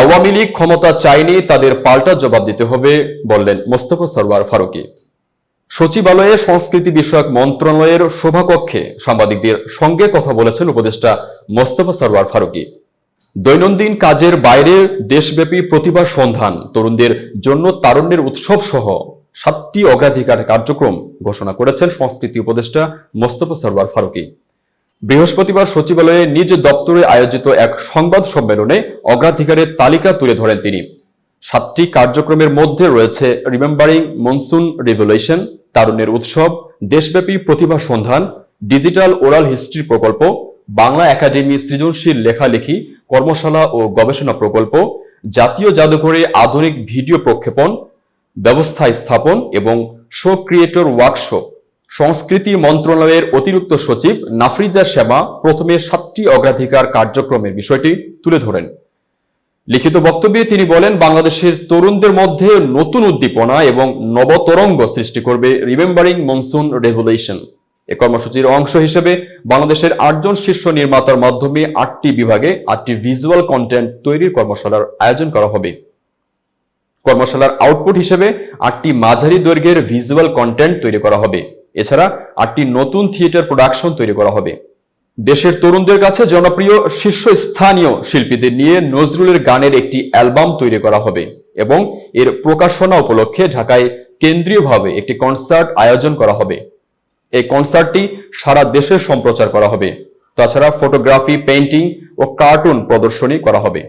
আওয়ামী লীগ ক্ষমতা চায়নি তাদের পাল্টা জবাব দিতে হবে, বললেন মোস্তফা সরওয়ার ফারুকি। সচিবালয়ে সংস্কৃতি বিষয়ক মন্ত্রণালয়ের সভাকক্ষে সাংবাদিকদের সঙ্গে কথা বলেছেন উপদেষ্টা মোস্তফা সরওয়ার ফারুকি। দৈনন্দিন কাজের বাইরে দেশব্যাপী প্রতিভা সন্ধান, তরুণদের জন্য তারুণ্যের উৎসব সহ সাতটি অগ্রাধিকার কার্যক্রম ঘোষণা করেছেন সংস্কৃতি উপদেষ্টা মোস্তফা সরওয়ার ফারুকি। বৃহস্পতিবার সচিবালয়ে নিজ দপ্তরে আয়োজিত এক সংবাদ সম্মেলনে অগ্রাধিকারের তালিকা তুলে ধরেন তিনি। সাতটি কার্যক্রমের মধ্যে রয়েছে রিমেম্বারিং মনসুন রিভলিউশন তারুণ্যের উৎসব দেশব্যাপী প্রতিভা সন্ধান ডিজিটাল ওরাল হিস্ট্রি প্রকল্প বাংলা একাডেমি সৃজনশীল লেখালেখি কর্মশালা ও গবেষণা প্রকল্প জাতীয় জাদুঘরে আধুনিক ভিডিও প্রক্ষেপণ ব্যবস্থা স্থাপন এবং শো ক্রিয়েটর ওয়ার্কশপ সংস্কৃতি মন্ত্রণালয়ের অতিরিক্ত সচিব নাফরিজা শ্যামা প্রথমে সাতটি অগ্রাধিকার কার্যক্রমের বিষয়টি তুলে ধরেন। লিখিত বক্তব্যে তিনি বলেন, বাংলাদেশের তরুণদের মধ্যে নতুন উদ্দীপনা এবং নবতরঙ্গ সৃষ্টি করবে রিমেম্বারিং মনসুন রেভুলেশন এ কর্মসূচির অংশ হিসেবে বাংলাদেশের আটজন শীর্ষ নির্মাতার মাধ্যমে আটটি বিভাগে আটটি ভিজুয়াল কন্টেন্ট তৈরির কর্মশালার আয়োজন করা হবে। কর্মশালার আউটপুট হিসেবে আটটি মাঝারি দৈর্ঘ্যের ভিজুয়াল কন্টেন্ট তৈরি করা হবে। এছাড়া আটটি নতুন থিয়েটার প্রোডাকশন তৈরি করা হবে। দেশের তরুণদের কাছে জনপ্রিয় শীর্ষস্থানীয় শিল্পীদের নিয়ে নজরুলের গানের একটি অ্যালবাম তৈরি করা হবে এবং এর প্রকাশনা উপলক্ষে ঢাকায় কেন্দ্রীয়ভাবে একটি কনসার্ট আয়োজন করা হবে। এই কনসার্টটি সারা দেশে সম্প্রচার করা হবে। তাছাড়া ফটোগ্রাফি, পেইন্টিং ও কার্টুন প্রদর্শনী করা হবে।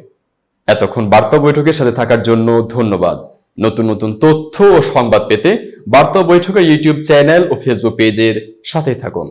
এতক্ষণ বার্তা বৈঠকের সাথে থাকার জন্য ধন্যবাদ। নতুন নতুন তথ্য ও সংবাদ পেতে বার্তা বৈঠকে ইউটিউব চ্যানেল ও ফেসবুক পেজের সাথে থাকুন।